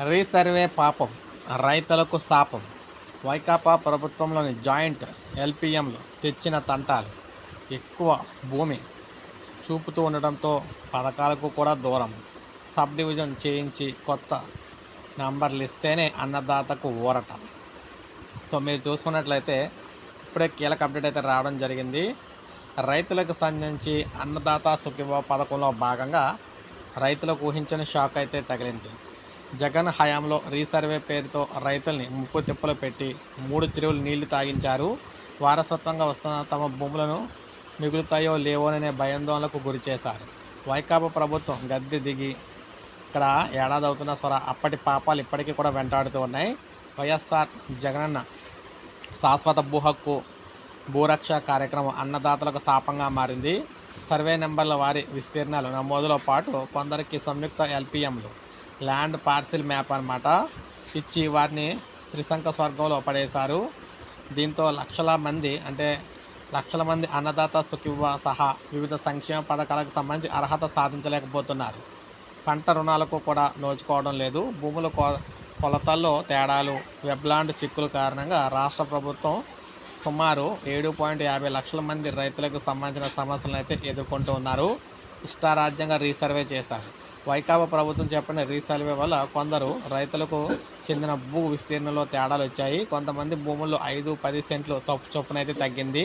Resurvey పాపం రైతులకు శాపం. వైకాపా ప్రభుత్వంలోని జాయింట్ ఎల్పిఎంలు తెచ్చిన తంటాలు ఎక్కువ భూమి చూపుతూ ఉండడంతో పథకాలకు కూడా దూరం. సబ్ డివిజన్ చేయించి కొత్త నంబర్లు ఇస్తేనే అన్నదాతకు ఊరట. సో మీరు చూసుకున్నట్లయితే ఇప్పుడే కీలక అప్డేట్ అయితే రావడం జరిగింది. రైతులకు సంబంధించి అన్నదాత సుఖీభావ పథకంలో భాగంగా రైతులకు ఊహించని షాక్ అయితే తగిలింది. జగన్ హయాంలో రీసర్వే పేరుతో రైతుల్ని ముప్పు తిప్పలు పెట్టి మూడు చెరువులు నీళ్ళు తాగించారు. వారసత్వంగా వస్తున్న తమ భూములను మిగులుతాయో లేవోననే భయాందోళనకు గురి చేశారు. వైకాపా ప్రభుత్వం గద్దె దిగి ఇక్కడ ఏడాది అవుతున్న స్వర అప్పటి పాపాలు ఇప్పటికీ కూడా వెంటాడుతూ ఉన్నాయి. వైఎస్ఆర్ జగనన్న శాశ్వత భూ హక్కు భూరక్ష కార్యక్రమం అన్నదాతలకు శాపంగా మారింది. సర్వే నెంబర్ల వారి విస్తీర్ణాలు నమోదులో పాటు కొందరికి సంయుక్త ఎల్పిఎంలు ల్యాండ్ పార్సిల్ మ్యాప్ అన్నమాట. ఇచ్చి వారిని త్రిశంక స్వర్గంలో పడేశారు. దీంతో లక్షల మంది అంటే లక్షల మంది అన్నదాత సుఖివ సహా వివిధ సంక్షేమ పథకాలకు సంబంధించి అర్హత సాధించలేకపోతున్నారు. పంట రుణాలకు కూడా నోచుకోవడం లేదు. భూముల కొ కొలతల్లో తేడాలు వెబ్లాండ్ చిక్కుల కారణంగా రాష్ట్ర ప్రభుత్వం సుమారు ఏడు పాయింట్ యాభై లక్షల మంది రైతులకు సంబంధించిన సమస్యలను అయితే ఎదుర్కొంటూ ఉన్నారు. ఇష్టారాజ్యంగా రీసర్వే చేశారు. వైకాపా ప్రభుత్వం చెప్పిన రీసర్వే వల్ల కొందరు రైతులకు చెందిన భూ విస్తీర్ణంలో తేడాలు వచ్చాయి. కొంతమంది భూముల్లో ఐదు పది సెంట్లు తప్పు చొప్పున అయితే తగ్గింది.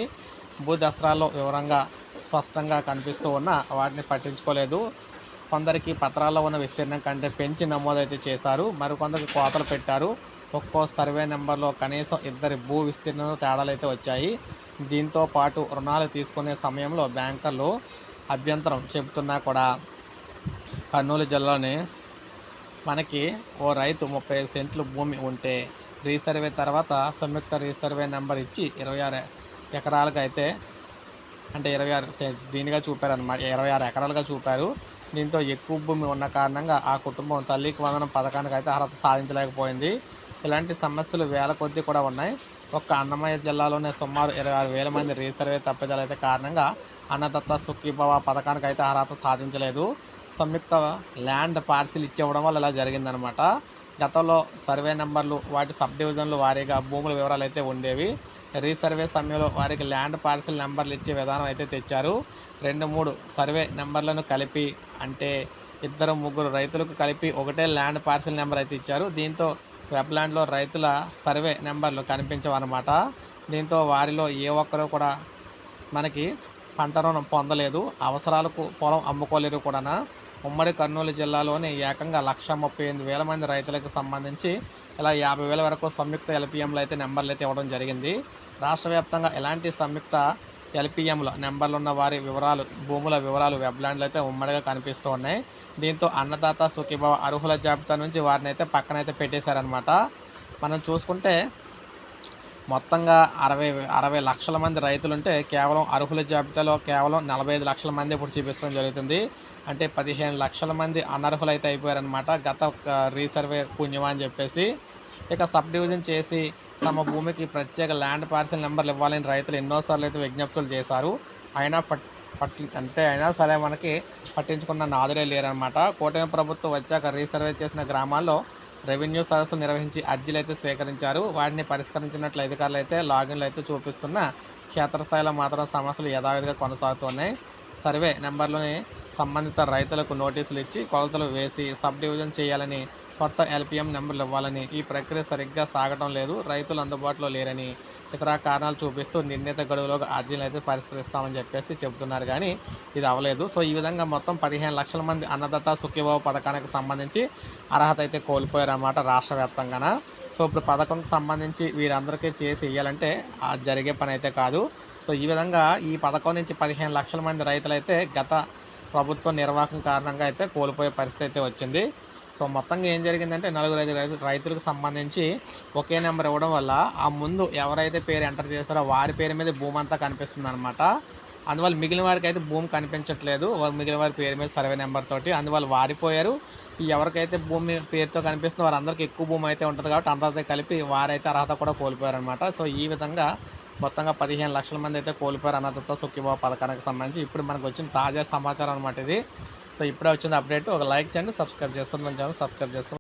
భూ దసరాల్లో వివరంగా స్పష్టంగా కనిపిస్తూ ఉన్న వాటిని పట్టించుకోలేదు. కొందరికి పత్రాల్లో ఉన్న విస్తీర్ణం కంటే పెంచి నమోదైతే చేశారు. మరికొందరికి కోతలు పెట్టారు. ఒక్కో సర్వే నెంబర్లో కనీసం ఇద్దరి భూ విస్తీర్ణంలో తేడాలు అయితే వచ్చాయి. దీంతో పాటు రుణాలు తీసుకునే సమయంలో బ్యాంకర్లు అభ్యంతరం చెబుతున్నా కూడా కర్నూలు జిల్లాలోని మనకి ఓ రైతు ముప్పై సెంట్లు భూమి ఉంటే రీసర్వే తర్వాత సంయుక్త రీసర్వే నెంబర్ ఇచ్చి ఇరవై ఆరు ఎకరాలకు అయితే అంటే ఇరవై ఆరు సె- దీనిగా చూపారనమాట ఇరవై ఆరు ఎకరాలుగా చూపారు. దీంతో ఎక్కువ భూమి ఉన్న కారణంగా ఆ కుటుంబం తల్లికి వందనం పథకానికి అయితే అర్హత సాధించలేకపోయింది. ఇలాంటి సమస్యలు వేల కొద్దీ కూడా ఉన్నాయి. ఒక్క అన్నమయ్య జిల్లాలోనే సుమారు ఇరవై ఆరు వేల మంది రీసర్వే తప్పిదాలు అయితే కారణంగా అన్నదత్త సుఖీభవ పథకానికి అయితే అర్హత సాధించలేదు. సంయుక్త ల్యాండ్ పార్సిల్ ఇచ్చేవడం వల్ల ఇలా జరిగిందనమాట. గతంలో సర్వే నెంబర్లు వాటి సబ్ డివిజన్లు వారీగా భూముల వివరాలు అయితే ఉండేవి. రీసర్వే సమయంలో వారికి ల్యాండ్ పార్సిల్ నెంబర్లు ఇచ్చే విధానం అయితే తెచ్చారు. రెండు మూడు సర్వే నెంబర్లను కలిపి అంటే ఇద్దరు ముగ్గురు రైతులకు కలిపి ఒకటే ల్యాండ్ పార్సిల్ నెంబర్ అయితే ఇచ్చారు. దీంతో వెబ్లాండ్లో రైతుల సర్వే నెంబర్లు కనిపించవన్నమాట. దీంతో వారిలో ఏ ఒక్కరూ కూడా మనకి పంట రుణం పొందలేదు. అవసరాలకు పొలం అమ్ముకోలేరు కూడా ఉమ్మడి కర్నూలు జిల్లాలోని ఏకంగా లక్ష ముప్పై ఎనిమిది వేల మంది రైతులకు సంబంధించి ఇలా యాభై వేల వరకు సంయుక్త ఎల్పిఎంలు అయితే నెంబర్లు అయితే ఇవ్వడం జరిగింది. రాష్ట్ర వ్యాప్తంగా ఎలాంటి సంయుక్త ఎల్పిఎంల నెంబర్లు ఉన్న వారి వివరాలు భూముల వివరాలు వెబ్లాండ్లు అయితే ఉమ్మడిగా కనిపిస్తూ ఉన్నాయి. దీంతో అన్నదాత సుఖీభావ అర్హుల జాబితా నుంచి వారిని అయితే పక్కనైతే పెట్టేశారనమాట మనం చూసుకుంటే మొత్తంగా అరవై అరవై లక్షల మంది రైతులుంటే కేవలం అర్హుల జాబితాలో కేవలం నలభై ఐదు లక్షల మంది ఇప్పుడు చూపించడం జరుగుతుంది. అంటే పదిహేను లక్షల మంది అనర్హులు అయితే అయిపోయారనమాట గత రీసర్వే పుణ్యం అని చెప్పేసి. ఇక సబ్ డివిజన్ చేసి తమ భూమికి ప్రత్యేక ల్యాండ్ పార్సిల్ నెంబర్లు ఇవ్వాలని రైతులు ఎన్నోసార్లు అయితే విజ్ఞప్తులు చేశారు. అయినా పట్ పట్టి అంటే అయినా సరే మనకి పట్టించుకున్న నాదులే లేరనమాట కూటమి ప్రభుత్వం వచ్చాక రీసర్వే చేసిన గ్రామాల్లో రెవెన్యూ సదస్సులు నిర్వహించి అర్జీలు అయితే స్వీకరించారు. వాటిని పరిష్కరించినట్లు అధికారులు అయితే లాగిన్లు అయితే చూపిస్తున్న క్షేత్రస్థాయిలో మాత్రం సమస్యలు యథావిధిగా కొనసాగుతున్నాయి. సర్వే నెంబర్లోని సంబంధిత రైతులకు నోటీసులు ఇచ్చి కొలతలు వేసి సబ్ డివిజన్ చేయాలని కొత్త ఎల్పిఎం నెంబర్లు ఇవ్వాలని ఈ ప్రక్రియ సరిగ్గా సాగడం లేదు. రైతులు అందుబాటులో లేరని ఇతర కారణాలు చూపిస్తూ నిర్ణీత గడువులోకి అర్జీలు అయితే పరిష్కరిస్తామని చెప్పేసి చెబుతున్నారు. కానీ ఇది అవ్వలేదు. సో ఈ విధంగా మొత్తం పదిహేను లక్షల మంది అన్నదాత సుఖీభావ పథకానికి సంబంధించి అర్హత అయితే కోల్పోయారు అన్నమాట రాష్ట్ర వ్యాప్తంగాన. సో ఇప్పుడు పథకంకి సంబంధించి వీరందరికీ చేసి ఇవ్వాలంటే జరిగే పని అయితే కాదు. సో ఈ విధంగా ఈ పథకం నుంచి పదిహేను లక్షల మంది రైతులైతే గత ప్రభుత్వ నిర్వాహకం కారణంగా అయితే కోల్పోయే పరిస్థితి అయితే వచ్చింది. సో మొత్తంగా ఏం జరిగిందంటే నలుగురు ఐదు రైతు రైతులకు సంబంధించి ఒకే నెంబర్ ఇవ్వడం వల్ల ఆ ముందు ఎవరైతే పేరు ఎంటర్ చేస్తారో వారి పేరు మీద భూమి అంతా కనిపిస్తుంది అనమాట అందువల్ల మిగిలిన వారికి అయితే భూమి కనిపించట్లేదు. మిగిలిన వారి పేరు మీద సర్వే నెంబర్ తోటి అందువల్ల వారిపోయారు. ఎవరికైతే భూమి పేరుతో కనిపిస్తుందో వారందరికీ ఎక్కువ భూమి అయితే ఉంటుంది కాబట్టి అందరితో కలిపి వారైతే అర్హత కూడా కోల్పోయారు అనమాట సో ఈ విధంగా మొత్తంగా పదిహేను లక్షల మంది అయితే కోల్పోయారు అన్నదత్త సుఖీభావ పథకానికి సంబంధించి. ఇప్పుడు మనకు వచ్చిన తాజా సమాచారం అనమాట ఇది. సో ఇప్పుడే వచ్చింది అప్డేట్. ఒక లైక్ చేయండి సబ్స్క్రైబ్ చేసుకోండి. మన ఛానల్ సబ్స్క్రైబ్ చేసుకోండి.